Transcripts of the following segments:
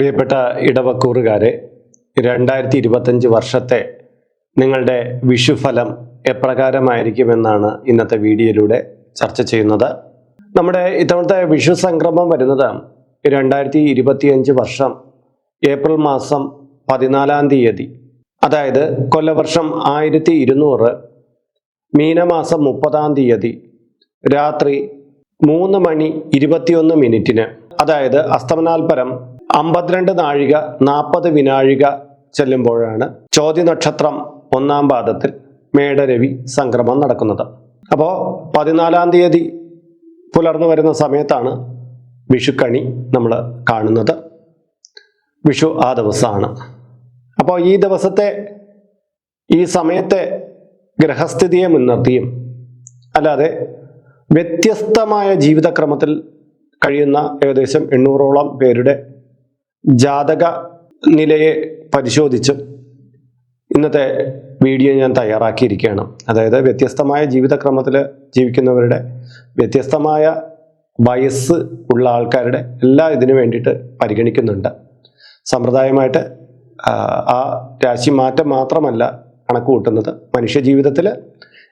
പ്രിയപ്പെട്ട ഇടവക്കൂറുകാരെ രണ്ടായിരത്തി ഇരുപത്തഞ്ച് വർഷത്തെ നിങ്ങളുടെ വിഷുഫലം എപ്രകാരമായിരിക്കുമെന്നാണ് ഇന്നത്തെ വീഡിയോയിലൂടെ ചർച്ച ചെയ്യുന്നത്. നമ്മുടെ ഇത്തവണത്തെ വിഷു സംക്രമം വരുന്നത് രണ്ടായിരത്തി ഇരുപത്തിയഞ്ച് വർഷം ഏപ്രിൽ മാസം പതിനാലാം തീയതി. അതായത് കൊല്ലവർഷം ആയിരത്തി ഇരുന്നൂറ് മീനമാസം മുപ്പതാം തീയതി രാത്രി മൂന്ന് മണി ഇരുപത്തിയൊന്ന് മിനിറ്റിന്. അതായത് അസ്തമനാൽപരം അമ്പത്തിരണ്ട് നാഴിക നാൽപ്പത് വിനാഴിക ചെല്ലുമ്പോഴാണ് ചോദ്യ നക്ഷത്രം ഒന്നാം പാദത്തിൽ മേടരവി സംക്രമം നടക്കുന്നത്. അപ്പോൾ പതിനാലാം തീയതി പുലർന്നു വരുന്ന സമയത്താണ് വിഷുക്കണി നമ്മൾ കാണുന്നത്. വിഷു ആ ദിവസമാണ് അപ്പോൾ ഈ ദിവസത്തെ ഈ സമയത്തെ ഗ്രഹസ്ഥിതിയെ മുൻനിർത്തിയും അല്ലാതെ വ്യത്യസ്തമായ ജീവിതക്രമത്തിൽ കഴിയുന്ന ഏകദേശം എണ്ണൂറോളം പേരുടെ ജാതക നിലയെ പരിശോധിച്ച് ഇന്നത്തെ വീഡിയോ ഞാൻ തയ്യാറാക്കിയിരിക്കുകയാണ്. അതായത് വ്യത്യസ്തമായ ജീവിതക്രമത്തിൽ ജീവിക്കുന്നവരുടെ വ്യത്യസ്തമായ വയസ്സ് ഉള്ള ആൾക്കാരുടെ എല്ലാ ഇതിനു വേണ്ടിയിട്ട് പരിഗണിക്കുന്നുണ്ട്. സമ്പ്രദായമായിട്ട് ആ, രാശി മാറ്റം മാത്രമല്ല കണക്ക് കൂട്ടുന്നത്. മനുഷ്യ ജീവിതത്തിൽ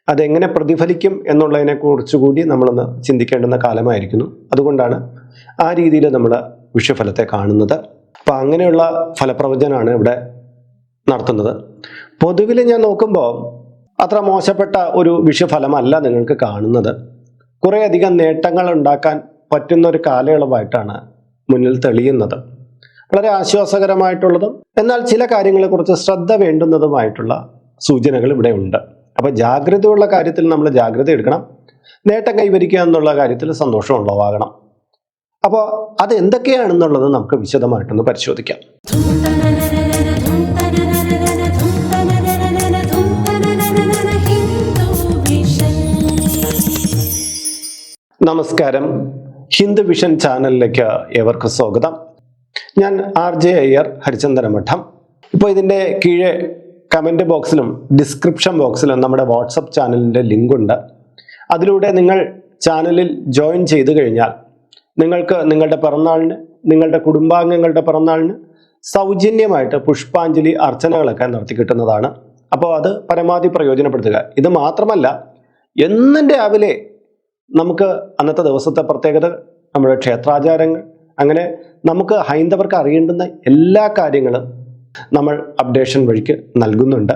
അതെങ്ങനെ പ്രതിഫലിക്കും എന്നുള്ളതിനെ കുറിച്ചുകൂടി നമ്മളൊന്ന് ചിന്തിക്കേണ്ടുന്ന കാലമായിരിക്കുന്നു. അതുകൊണ്ടാണ് ആ രീതിയിൽ നമ്മൾ വിഷുഫലത്തെ കാണുന്നത്. അപ്പം അങ്ങനെയുള്ള ഫലപ്രവചനമാണ് ഇവിടെ നടത്തുന്നത്. പൊതുവിൽ ഞാൻ നോക്കുമ്പോൾ അത്ര മോശപ്പെട്ട ഒരു വിഷുഫലമല്ല നിങ്ങൾക്ക് കാണുന്നത്. കുറേയധികം നേട്ടങ്ങൾ ഉണ്ടാക്കാൻ പറ്റുന്ന ഒരു കാലയളവായിട്ടാണ് മുന്നിൽ തെളിയുന്നത്. വളരെ ആശ്വാസകരമായിട്ടുള്ളതും എന്നാൽ ചില കാര്യങ്ങളെക്കുറിച്ച് ശ്രദ്ധ വേണ്ടുന്നതുമായിട്ടുള്ള സൂചനകൾ ഇവിടെ ഉണ്ട്. അപ്പോൾ ജാഗ്രതയുള്ള കാര്യത്തിൽ നമ്മൾ ജാഗ്രത എടുക്കണം. നേട്ടം കൈവരിക്കുക എന്നുള്ള കാര്യത്തിൽ സന്തോഷം ഉളവാകണം അപ്പോൾ അത് എന്തൊക്കെയാണെന്നുള്ളത് നമുക്ക് വിശദമായിട്ടൊന്ന് പരിശോധിക്കാം. നമസ്കാരം. ഹിന്ദു വിഷൻ ചാനലിലേക്ക് ഏവർക്കും സ്വാഗതം. ഞാൻ ആർ ജെ അയ്യർ ഹരിചന്ദനമഠം ഇപ്പോൾ ഇതിന്റെ കീഴെ കമന്റ് ബോക്സിലും ഡിസ്ക്രിപ്ഷൻ ബോക്സിലും നമ്മുടെ വാട്സപ്പ് ചാനലിന്റെ ലിങ്ക് ഉണ്ട് അതിലൂടെ നിങ്ങൾ ചാനലിൽ ജോയിൻ ചെയ്തു കഴിഞ്ഞാൽ നിങ്ങൾക്ക് നിങ്ങളുടെ പിറന്നാളിന് നിങ്ങളുടെ കുടുംബാംഗങ്ങളുടെ പിറന്നാളിന് സൗജന്യമായിട്ട് പുഷ്പാഞ്ജലി അർച്ചനകളൊക്കെ നടത്തി കിട്ടുന്നതാണ്. അപ്പോൾ അത് പരമാവധി പ്രയോജനപ്പെടുത്തുക. ഇത് മാത്രമല്ല എന്നും രാവിലെ നമുക്ക് അന്നത്തെ ദിവസത്തെ പ്രത്യേകത നമ്മുടെ ക്ഷേത്രാചാരങ്ങൾ അങ്ങനെ നമുക്ക് ഹൈന്ദവർക്ക് അറിയേണ്ടുന്ന എല്ലാ കാര്യങ്ങളും നമ്മൾ അപ്ഡേഷൻ വഴിക്ക് നൽകുന്നുണ്ട്.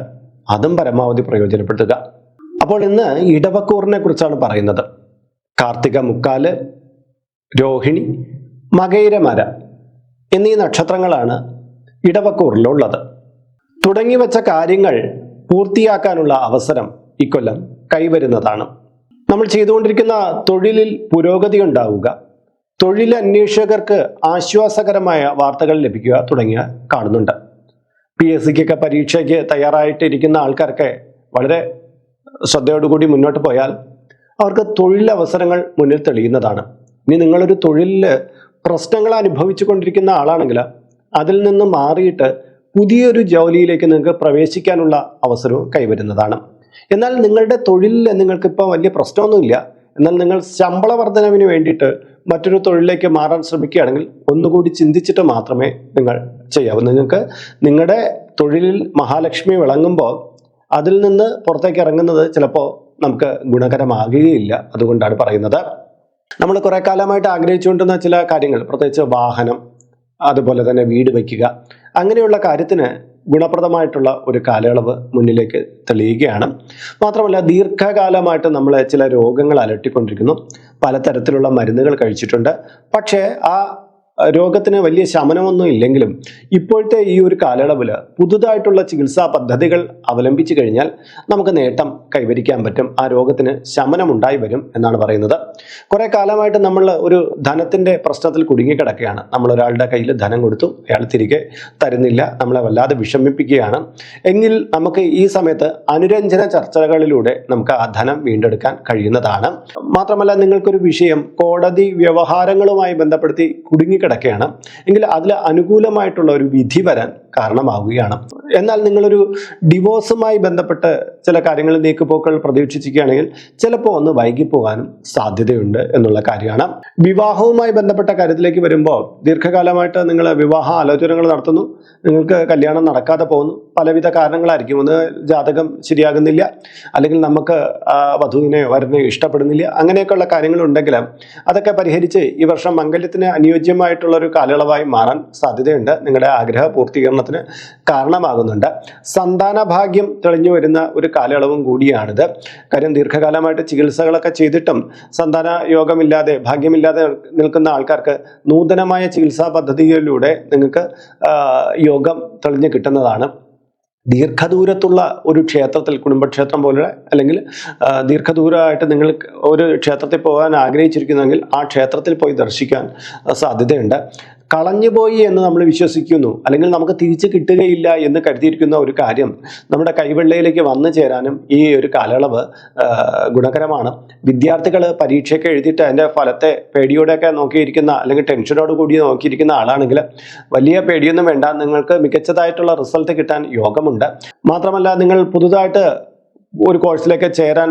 അതും പരമാവധി പ്രയോജനപ്പെടുത്തുക. അപ്പോൾ ഇന്ന് ഇടവക്കൂറിനെ കുറിച്ചാണ് പറയുന്നത്. കാർത്തിക മുക്കാൽ രോഹിണി മകയിരമര എന്നീ നക്ഷത്രങ്ങളാണ് ഇടവക്കൂറിലുള്ളത്. തുടങ്ങി വെച്ച കാര്യങ്ങൾ പൂർത്തിയാക്കാനുള്ള അവസരം ഇക്കൊല്ലം കൈവരുന്നതാണ്. നമ്മൾ ചെയ്തുകൊണ്ടിരിക്കുന്ന തൊഴിലിൽ പുരോഗതി ഉണ്ടാവുക തൊഴിൽ അന്വേഷകർക്ക് ആശ്വാസകരമായ വാർത്തകൾ ലഭിക്കുക തുടങ്ങിയ കാണുന്നുണ്ട്. പി എസ് സിക്കൊക്കെ പരീക്ഷയ്ക്ക് തയ്യാറായിട്ടിരിക്കുന്ന ആൾക്കാർക്ക് വളരെ ശ്രദ്ധയോടുകൂടി മുന്നോട്ട് പോയാൽ അവർക്ക് തൊഴിലവസരങ്ങൾ മുന്നിൽ തെളിയുന്നതാണ്. ഇനി നിങ്ങളൊരു തൊഴിലിൽ പ്രശ്നങ്ങൾ അനുഭവിച്ചു കൊണ്ടിരിക്കുന്ന ആളാണെങ്കിൽ അതിൽ നിന്ന് മാറിയിട്ട് പുതിയൊരു ജോലിയിലേക്ക് നിങ്ങൾക്ക് പ്രവേശിക്കാനുള്ള അവസരവും കൈവരുന്നതാണ്. എന്നാൽ നിങ്ങളുടെ തൊഴിലിൽ നിങ്ങൾക്ക് ഇപ്പോൾ വലിയ പ്രശ്നമൊന്നുമില്ല. എന്നാൽ നിങ്ങൾ ശമ്പള വർധനവിന് വേണ്ടിയിട്ട് മറ്റൊരു തൊഴിലിലേക്ക് മാറാൻ ശ്രമിക്കുകയാണെങ്കിൽ ഒന്നുകൂടി ചിന്തിച്ചിട്ട് മാത്രമേ നിങ്ങൾ ചെയ്യാവൂ. നിങ്ങൾക്ക് നിങ്ങളുടെ തൊഴിലിൽ മഹാലക്ഷ്മി വിളങ്ങുമ്പോൾ അതിൽ നിന്ന് പുറത്തേക്ക് ഇറങ്ങുന്നത് ചിലപ്പോൾ നമുക്ക് ഗുണകരമാകുകയില്ല. അതുകൊണ്ടാണ് പറയുന്നത്. നമ്മൾ കുറെ കാലമായിട്ട് ആഗ്രഹിച്ചുകൊണ്ടിരുന്ന ചില കാര്യങ്ങൾ പ്രത്യേകിച്ച് വാഹനം അതുപോലെ തന്നെ വീട് വയ്ക്കുക അങ്ങനെയുള്ള കാര്യത്തിന് ഗുണപ്രദമായിട്ടുള്ള ഒരു കാലയളവ് മുന്നിലേക്ക് തെളിയുകയാണ്. മാത്രമല്ല ദീർഘകാലമായിട്ട് നമ്മൾ ചില രോഗങ്ങൾ അലട്ടിക്കൊണ്ടിരിക്കുന്നു. പലതരത്തിലുള്ള മരുന്നുകൾ കഴിച്ചിട്ടുണ്ട്. പക്ഷേ ആ രോഗത്തിന് വലിയ ശമനമൊന്നും ഇല്ലെങ്കിലും ഇപ്പോഴത്തെ ഈ ഒരു കാലയളവിൽ പുതുതായിട്ടുള്ള ചികിത്സാ പദ്ധതികൾ അവലംബിച്ചു കഴിഞ്ഞാൽ നമുക്ക് നേട്ടം കൈവരിക്കാൻ പറ്റും. ആ രോഗത്തിന് ശമനമുണ്ടായി വരും എന്നാണ് പറയുന്നത്. കുറേ കാലമായിട്ട് നമ്മൾ ഒരു ധനത്തിന്റെ പ്രശ്നത്തിൽ കുടുങ്ങിക്കിടക്കുകയാണ്. നമ്മൾ ഒരാളുടെ കയ്യിൽ ധനം കൊടുത്തു അയാൾ തിരികെ തരുന്നില്ല നമ്മളെ വല്ലാതെ വിഷമിപ്പിക്കുകയാണ്. എങ്കിൽ നമുക്ക് ഈ സമയത്ത് അനുരഞ്ജന ചർച്ചകളിലൂടെ നമുക്ക് ആ ധനം വീണ്ടെടുക്കാൻ കഴിയുന്നതാണ്. മാത്രമല്ല നിങ്ങൾക്കൊരു വിഷയം കോടതി വ്യവഹാരങ്ങളുമായി ബന്ധപ്പെടുത്തി കുടുങ്ങിക്കിടക്കുകയാണ് എങ്കിൽ അതിൽ അനുകൂലമായിട്ടുള്ള ഒരു വിധി വരാൻ കാരണമാവുകയാണ്. എന്നാൽ നിങ്ങളൊരു ഡിവോഴ്സുമായി ബന്ധപ്പെട്ട് ചില കാര്യങ്ങൾ നീക്കുപോക്കൾ പ്രതീക്ഷിച്ചിരിക്കുകയാണെങ്കിൽ ചിലപ്പോൾ ഒന്ന് വൈകിപ്പോകാനും സാധ്യതയുണ്ട് എന്നുള്ള കാര്യമാണ്. വിവാഹവുമായി ബന്ധപ്പെട്ട കാര്യത്തിലേക്ക് വരുമ്പോൾ ദീർഘകാലമായിട്ട് നിങ്ങൾ വിവാഹ ആലോചനകൾ നടത്തുന്നു. നിങ്ങൾക്ക് കല്യാണം നടക്കാതെ പോകുന്നു. പലവിധ കാരണങ്ങളായിരിക്കും. ഒന്ന് ജാതകം ശരിയാകുന്നില്ല. അല്ലെങ്കിൽ നമുക്ക് ആ, വധുവിനെയോ വരനെയോ ഇഷ്ടപ്പെടുന്നില്ല. അങ്ങനെയൊക്കെയുള്ള കാര്യങ്ങളുണ്ടെങ്കിൽ അതൊക്കെ പരിഹരിച്ച് ഈ വർഷം മംഗല്യത്തിന് അനുയോജ്യമായിട്ടുള്ള ഒരു കാലയളവായി മാറാൻ സാധ്യതയുണ്ട്. നിങ്ങളുടെ ആഗ്രഹ പൂർത്തീകരണത്തിന് കാരണമാകുന്നുണ്ട്. സന്താന ഭാഗ്യം തെളിഞ്ഞു വരുന്ന ഒരു കാലയളവും കൂടിയാണിത്. കാര്യം ദീർഘകാലമായിട്ട് ചികിത്സകളൊക്കെ ചെയ്തിട്ടും സന്താന യോഗമില്ലാതെ ഭാഗ്യമില്ലാതെ നിൽക്കുന്ന ആൾക്കാർക്ക് നൂതനമായ ചികിത്സാ പദ്ധതികളിലൂടെ നിങ്ങൾക്ക് യോഗം തെളിഞ്ഞു കിട്ടുന്നതാണ്. ദീർഘദൂരത്തുള്ള ഒരു ക്ഷേത്രത്തിൽ കുടുംബക്ഷേത്രം പോലെ അല്ലെങ്കിൽ ദീർഘദൂരമായിട്ട് നിങ്ങൾ ഒരു ക്ഷേത്രത്തിൽ പോകാൻ ആഗ്രഹിച്ചിരിക്കുന്നെങ്കിൽ ആ ക്ഷേത്രത്തിൽ പോയി ദർശിക്കാൻ സാധ്യതയുണ്ട്. കളഞ്ഞുപോയി എന്ന് നമ്മൾ വിശ്വസിക്കുന്നു. അല്ലെങ്കിൽ നമുക്ക് തിരിച്ചു കിട്ടുകയില്ല എന്ന് കരുതിയിരിക്കുന്ന ഒരു കാര്യം നമ്മുടെ കൈവെള്ളയിലേക്ക് വന്നു ചേരാനും ഈ ഒരു കാലയളവ് ഗുണകരമാണ്. വിദ്യാർത്ഥികൾ പരീക്ഷയൊക്കെ എഴുതിയിട്ട് അതിന്റെ ഫലത്തെ പേടിയോടെയൊക്കെ നോക്കിയിരിക്കുന്ന അല്ലെങ്കിൽ ടെൻഷനോട് കൂടി നോക്കിയിരിക്കുന്ന ആളാണെങ്കിൽ വലിയ പേടിയൊന്നും വേണ്ട. നിങ്ങൾക്ക് മികച്ചതായിട്ടുള്ള റിസൾട്ട് കിട്ടാൻ യോഗമുണ്ട്. മാത്രമല്ല നിങ്ങൾ പുതുതായിട്ട് ഒരു കോഴ്സിലേക്ക് ചേരാൻ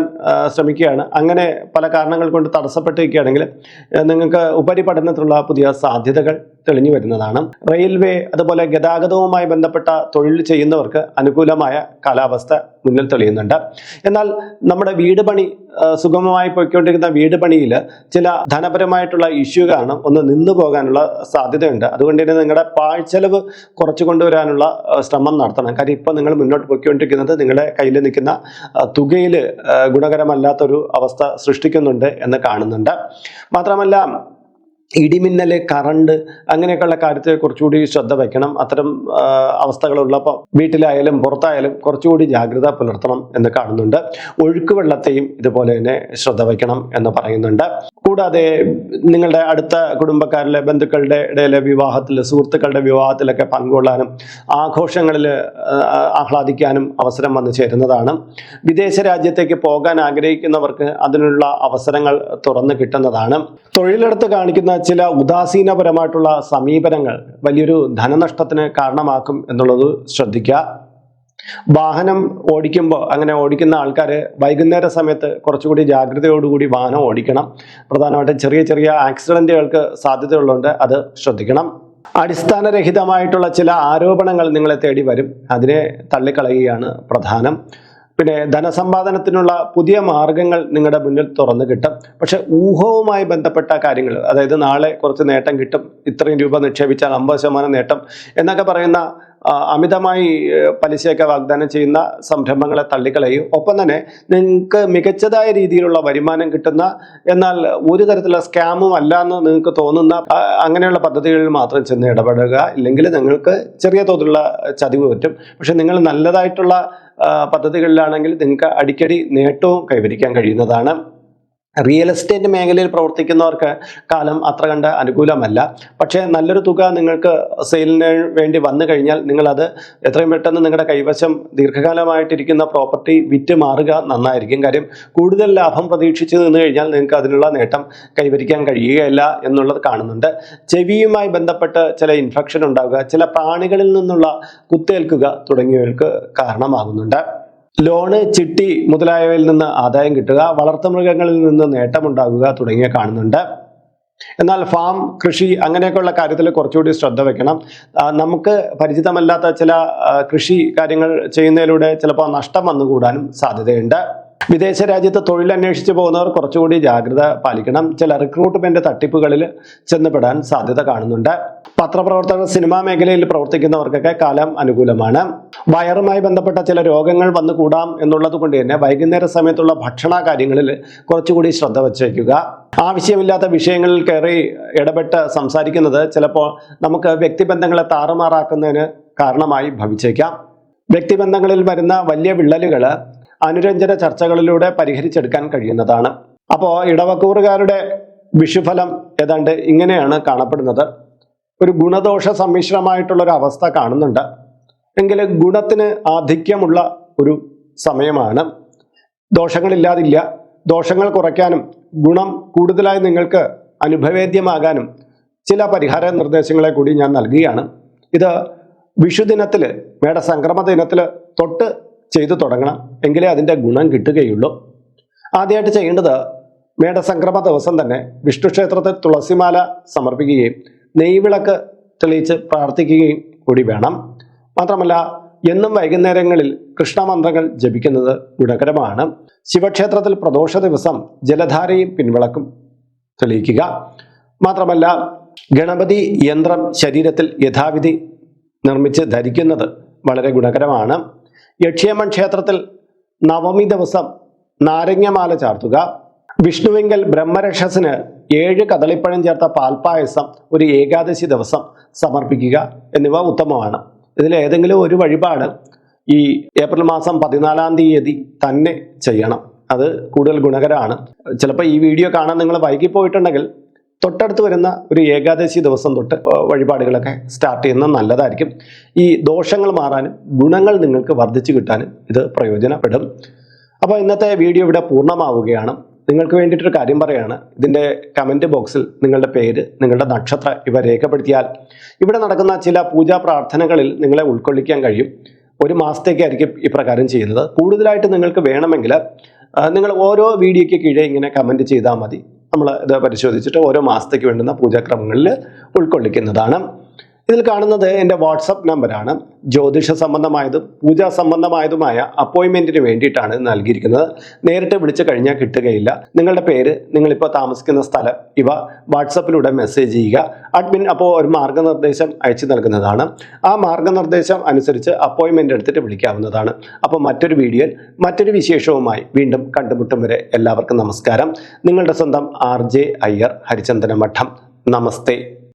ശ്രമിക്കുകയാണ്. അങ്ങനെ പല കാരണങ്ങൾ കൊണ്ട് തടസ്സപ്പെട്ടിരിക്കുകയാണെങ്കിൽ നിങ്ങൾക്ക് ഉപരിപഠനത്തിലുള്ള പുതിയ സാധ്യതകൾ തെളിഞ്ഞു വരുന്നതാണ്. റെയിൽവേ അതുപോലെ ഗതാഗതവുമായി ബന്ധപ്പെട്ട തൊഴിൽ ചെയ്യുന്നവർക്ക് അനുകൂലമായ കാലാവസ്ഥ മുന്നിൽ തെളിയുന്നുണ്ട്. എന്നാൽ നമ്മുടെ വീട് പണി സുഗമമായി പോയിക്കൊണ്ടിരിക്കുന്ന വീട് പണിയിൽ ചില ധനപരമായിട്ടുള്ള ഇഷ്യൂ കാരണം ഒന്ന് നിന്നു പോകാനുള്ള സാധ്യതയുണ്ട്. അതുകൊണ്ട് തന്നെ നിങ്ങളുടെ പാഴ്ചെലവ് കുറച്ചു കൊണ്ടുവരാനുള്ള ശ്രമം നടത്തണം. കാര്യം ഇപ്പോൾ നിങ്ങൾ മുന്നോട്ട് പോയിക്കൊണ്ടിരിക്കുന്നത് നിങ്ങളുടെ കയ്യിൽ നിൽക്കുന്ന തുകയിൽ ഗുണകരമല്ലാത്തൊരു അവസ്ഥ സൃഷ്ടിക്കുന്നുണ്ട് എന്ന് കാണുന്നുണ്ട്. മാത്രമല്ല ഇടിമിന്നൽ കറണ്ട് അങ്ങനെയൊക്കെയുള്ള കാര്യത്തിൽ കുറച്ചുകൂടി ശ്രദ്ധ വയ്ക്കണം. അത്തരം അവസ്ഥകളുള്ളപ്പോൾ വീട്ടിലായാലും പുറത്തായാലും കുറച്ചുകൂടി ജാഗ്രത പുലർത്തണം എന്ന് കാണുന്നുണ്ട്. ഒഴുക്ക് വെള്ളത്തെയും ഇതുപോലെ തന്നെ ശ്രദ്ധ വയ്ക്കണം എന്ന് പറയുന്നുണ്ട്. കൂടാതെ നിങ്ങളുടെ അടുത്ത കുടുംബക്കാരിലെ ബന്ധുക്കളുടെ ഇടയിലെ വിവാഹത്തിൽ സുഹൃത്തുക്കളുടെ വിവാഹത്തിലൊക്കെ പങ്കുകൊള്ളാനും ആഘോഷങ്ങളിൽ ആഹ്ലാദിക്കാനും അവസരം വന്നു ചേരുന്നതാണ്. വിദേശ രാജ്യത്തേക്ക് പോകാൻ ആഗ്രഹിക്കുന്നവർക്ക് അതിനുള്ള അവസരങ്ങൾ തുറന്നു കിട്ടുന്നതാണ്. തൊഴിലെടുത്ത് കാണിക്കുന്ന ചില ഉദാസീനപരമായിട്ടുള്ള സമീപനങ്ങൾ വലിയൊരു ധനനഷ്ടത്തിന് കാരണമാക്കും എന്നുള്ളത് ശ്രദ്ധിക്കുക. വാഹനം ഓടിക്കുമ്പോൾ അങ്ങനെ ഓടിക്കുന്ന ആൾക്കാർ വൈകുന്നേര സമയത്ത് കുറച്ചുകൂടി ജാഗ്രതയോടുകൂടി വാഹനം ഓടിക്കണം. പ്രധാനമായിട്ടും ചെറിയ ചെറിയ ആക്സിഡന്റുകൾക്ക് സാധ്യതയുള്ളതുകൊണ്ട് അത് ശ്രദ്ധിക്കണം. അടിസ്ഥാനരഹിതമായിട്ടുള്ള ചില ആരോപണങ്ങൾ നിങ്ങളെ തേടി വരും. അതിനെ തള്ളിക്കളയുകയാണ് പ്രധാനം. പിന്നെ ധനസമ്പാദനത്തിനുള്ള പുതിയ മാർഗങ്ങൾ നിങ്ങളുടെ മുന്നിൽ തുറന്നു കിട്ടും. പക്ഷെ ഊഹവുമായി ബന്ധപ്പെട്ട കാര്യങ്ങൾ അതായത് നാളെ കുറച്ച് നേട്ടം കിട്ടും ഇത്രയും രൂപ നിക്ഷേപിച്ചാൽ അമ്പത് ശതമാനം നേട്ടം എന്നൊക്കെ പറയുന്ന അമിതമായി പലിശയൊക്കെ വാഗ്ദാനം ചെയ്യുന്ന സംരംഭങ്ങളെ തള്ളിക്കളയും. ഒപ്പം തന്നെ നിങ്ങൾക്ക് മികച്ചതായ രീതിയിലുള്ള വരുമാനം കിട്ടുന്ന എന്നാൽ ഒരു തരത്തിലുള്ള സ്കാമും അല്ല എന്ന് നിങ്ങൾക്ക് തോന്നുന്ന അങ്ങനെയുള്ള പദ്ധതികളിൽ മാത്രം ചെന്ന് ഇടപെടുക. ഇല്ലെങ്കിൽ നിങ്ങൾക്ക് ചെറിയ തോതിലുള്ള ചതിവ് പറ്റും. പക്ഷെ നിങ്ങൾ നല്ലതായിട്ടുള്ള പദ്ധതികളിലാണെങ്കിൽ നിങ്ങൾക്ക് അടിക്കടി നേട്ടവും കൈവരിക്കാൻ കഴിയുന്നതാണ്. റിയൽ എസ്റ്റേറ്റ് മേഖലയിൽ പ്രവർത്തിക്കുന്നവർക്ക് കാലം അത്ര കണ്ട് അനുകൂലമല്ല. പക്ഷേ നല്ലൊരു തുക നിങ്ങൾക്ക് സെയിലിന് വേണ്ടി വന്നു കഴിഞ്ഞാൽ നിങ്ങളത് എത്രയും പെട്ടെന്ന് നിങ്ങളുടെ കൈവശം ദീർഘകാലമായിട്ടിരിക്കുന്ന പ്രോപ്പർട്ടി വിറ്റ് മാറുക നന്നായിരിക്കും. കാര്യം കൂടുതൽ ലാഭം പ്രതീക്ഷിച്ച് നിന്ന് കഴിഞ്ഞാൽ നിങ്ങൾക്ക് അതിനുള്ള നേട്ടം കൈവരിക്കാൻ കഴിയുകയില്ല എന്നുള്ളത് കാണുന്നുണ്ട്. ചെവിയുമായി ബന്ധപ്പെട്ട് ചില ഇൻഫെക്ഷൻ ഉണ്ടാവുക ചില പ്രാണികളിൽ നിന്നുള്ള കുത്തേൽക്കുക തുടങ്ങിയവർക്ക് കാരണമാകുന്നുണ്ട്. ലോണ് ചിട്ടി മുതലായവയിൽ നിന്ന് ആദായം കിട്ടുക വളർത്തുമൃഗങ്ങളിൽ നിന്ന് നേട്ടമുണ്ടാകുക തുടങ്ങിയ കാണുന്നുണ്ട്. എന്നാൽ ഫാം കൃഷി അങ്ങനെയൊക്കെയുള്ള കാര്യത്തിൽ കുറച്ചുകൂടി ശ്രദ്ധ വെക്കണം. നമുക്ക് പരിചിതമല്ലാത്ത ചില കൃഷി കാര്യങ്ങൾ ചെയ്യുന്നതിലൂടെ ചിലപ്പോൾ നഷ്ടം വന്നുകൂടാനും സാധ്യതയുണ്ട്. വിദേശ രാജ്യത്ത് തൊഴിൽ അന്വേഷിച്ച് പോകുന്നവർ കുറച്ചുകൂടി ജാഗ്രത പാലിക്കണം. ചില റിക്രൂട്ട്മെന്റ് തട്ടിപ്പുകളിൽ ചെന്നപ്പെടാൻ സാധ്യത കാണുന്നുണ്ട്. പത്രപ്രവർത്തകർ സിനിമാ മേഖലയിൽ പ്രവർത്തിക്കുന്നവർക്കൊക്കെ കാലം അനുകൂലമാണ്. വയറുമായി ബന്ധപ്പെട്ട ചില രോഗങ്ങൾ വന്നു കൂടാം എന്നുള്ളത് കൊണ്ട് തന്നെ വൈകുന്നേര സമയത്തുള്ള ഭക്ഷണ കാര്യങ്ങളിൽ കുറച്ചുകൂടി ശ്രദ്ധ വച്ചേക്കുക. ആവശ്യമില്ലാത്ത വിഷയങ്ങളിൽ കയറി ഇടപെട്ട് സംസാരിക്കുന്നത് ചിലപ്പോൾ നമുക്ക് വ്യക്തിബന്ധങ്ങളെ താറുമാറാക്കുന്നതിന് കാരണമായി ഭവിച്ചേക്കാം. വ്യക്തിബന്ധങ്ങളിൽ വരുന്ന വലിയ വിള്ളലുകൾ അനുരഞ്ജന ചർച്ചകളിലൂടെ പരിഹരിച്ചെടുക്കാൻ കഴിയുന്നതാണ്. അപ്പോൾ ഇടവക്കൂറുകാരുടെ വിഷുഫലം ഏതാണ്ട് ഇങ്ങനെയാണ് കാണപ്പെടുന്നത്. ഒരു ഗുണദോഷ സമ്മിശ്രമായിട്ടുള്ളൊരു അവസ്ഥ കാണുന്നുണ്ട്. എങ്കിൽ ഗുണത്തിന് ആധിക്യമുള്ള ഒരു സമയമാണ്. ദോഷങ്ങളില്ലാതില്ല. ദോഷങ്ങൾ കുറയ്ക്കാനും ഗുണം കൂടുതലായി നിങ്ങൾക്ക് അനുഭവേദ്യമാകാനും ചില പരിഹാര നിർദ്ദേശങ്ങളെ കൂടി ഞാൻ നൽകുകയാണ്. ഇത് വിഷുദിനത്തിൽ മേടസംക്രമ ദിനത്തിൽ തൊട്ട് ചെയ്തു തുടങ്ങണം എങ്കിലേ അതിന്റെ ഗുണം കിട്ടുകയുള്ളൂ. ആദ്യമായിട്ട് ചെയ്യേണ്ടത് മേടസംക്രമ ദിവസം തന്നെ വിഷ്ണു ക്ഷേത്രത്തിൽ തുളസിമാല സമർപ്പിക്കുകയും നെയ്വിളക്ക് തെളിയിച്ച് പ്രാർത്ഥിക്കുകയും കൂടി വേണം. മാത്രമല്ല എന്നും വൈകുന്നേരങ്ങളിൽ കൃഷ്ണമന്ത്രങ്ങൾ ജപിക്കുന്നത് ഗുണകരമാണ്. ശിവക്ഷേത്രത്തിൽ പ്രദോഷ ദിവസം ജലധാരയും പിൻവിളക്കും തെളിയിക്കുക. മാത്രമല്ല ഗണപതി യന്ത്രം ശരീരത്തിൽ യഥാവിധി നിർമ്മിച്ച് ധരിക്കുന്നത് വളരെ ഗുണകരമാണ്. യക്ഷിയമ്മൻ ക്ഷേത്രത്തിൽ നവമി ദിവസം നാരങ്ങമാല ചാർത്തുക. വിഷ്ണുവിങ്കൽ ബ്രഹ്മരക്ഷസിന് ഏഴ് കദളിപ്പഴം ചേർത്ത പാൽപ്പായസം ഒരു ഏകാദശി ദിവസം സമർപ്പിക്കുക എന്നിവ ഉത്തമമാണ്. ഇതിൽ ഏതെങ്കിലും ഒരു വഴിപാട് ഈ ഏപ്രിൽ മാസം പതിനാലാം തീയതി തന്നെ ചെയ്യണം. അത് കൂടുതൽ ഗുണകരമാണ്. ചിലപ്പോൾ ഈ വീഡിയോ കാണാൻ നിങ്ങൾ വൈകിപ്പോയിട്ടുണ്ടെങ്കിൽ തൊട്ടടുത്ത് വരുന്ന ഒരു ഏകാദശി ദിവസം തൊട്ട് വഴിപാടുകളൊക്കെ സ്റ്റാർട്ട് ചെയ്യുന്നത് നല്ലതായിരിക്കും. ഈ ദോഷങ്ങൾ മാറാനും ഗുണങ്ങൾ നിങ്ങൾക്ക് വർദ്ധിച്ചു കിട്ടാനും ഇത് പ്രയോജനപ്പെടും. അപ്പോൾ ഇന്നത്തെ വീഡിയോ ഇവിടെ പൂർണമാവുകയാണ്. നിങ്ങൾക്ക് വേണ്ടിയിട്ടൊരു കാര്യം പറയുകയാണ് ഇതിന്റെ കമന്റ് ബോക്സിൽ നിങ്ങളുടെ പേര് നിങ്ങളുടെ നക്ഷത്രം ഇവ രേഖപ്പെടുത്തിയാൽ ഇവിടെ നടക്കുന്ന ചില പൂജാ പ്രാർത്ഥനകളിൽ നിങ്ങളെ ഉൾക്കൊള്ളിക്കാൻ കഴിയും. ഒരു മാസത്തേക്കായിരിക്കും ഇപ്രകാരം ചെയ്യുന്നത്. കൂടുതലായിട്ട് നിങ്ങൾക്ക് വേണമെങ്കിൽ നിങ്ങൾ ഓരോ വീഡിയോയ്ക്ക് കീഴേ ഇങ്ങനെ കമന്റ് ചെയ്താൽ മതി. നമ്മൾ ഇത് പരിശോധിച്ചിട്ട് ഓരോ മാസത്തേക്ക് വേണ്ടുന്ന പൂജാക്രമങ്ങളിൽ ഉൾക്കൊള്ളിക്കുന്നതാണ്. ഇതിൽ കാണുന്നത് എന്റെ വാട്സപ്പ് നമ്പറാണ്. ജ്യോതിഷ സംബന്ധമായതും പൂജാ സംബന്ധമായതുമായ അപ്പോയിൻമെന്റിന് വേണ്ടിയിട്ടാണ് നൽകിയിരിക്കുന്നത്. നേരിട്ട് വിളിച്ചു കഴിഞ്ഞാൽ കിട്ടുകയില്ല. നിങ്ങളുടെ പേര് നിങ്ങളിപ്പോൾ താമസിക്കുന്ന സ്ഥലം ഇവ വാട്സപ്പിലൂടെ മെസ്സേജ് ചെയ്യുക. അഡ്മിൻ അപ്പോൾ ഒരു മാർഗനിർദ്ദേശം അയച്ചു നൽകുന്നതാണ്. ആ മാർഗനിർദ്ദേശം അനുസരിച്ച് അപ്പോയിൻമെന്റ് എടുത്തിട്ട് വിളിക്കാവുന്നതാണ്. അപ്പോൾ മറ്റൊരു വീഡിയോയിൽ മറ്റൊരു വിശേഷവുമായി വീണ്ടും കണ്ടുമുട്ടും വരെ എല്ലാവർക്കും നമസ്കാരം. നിങ്ങളുടെ സ്വന്തം ആർ ജെ അയ്യർ ഹരിചന്ദന മഠം നമസ്തേ.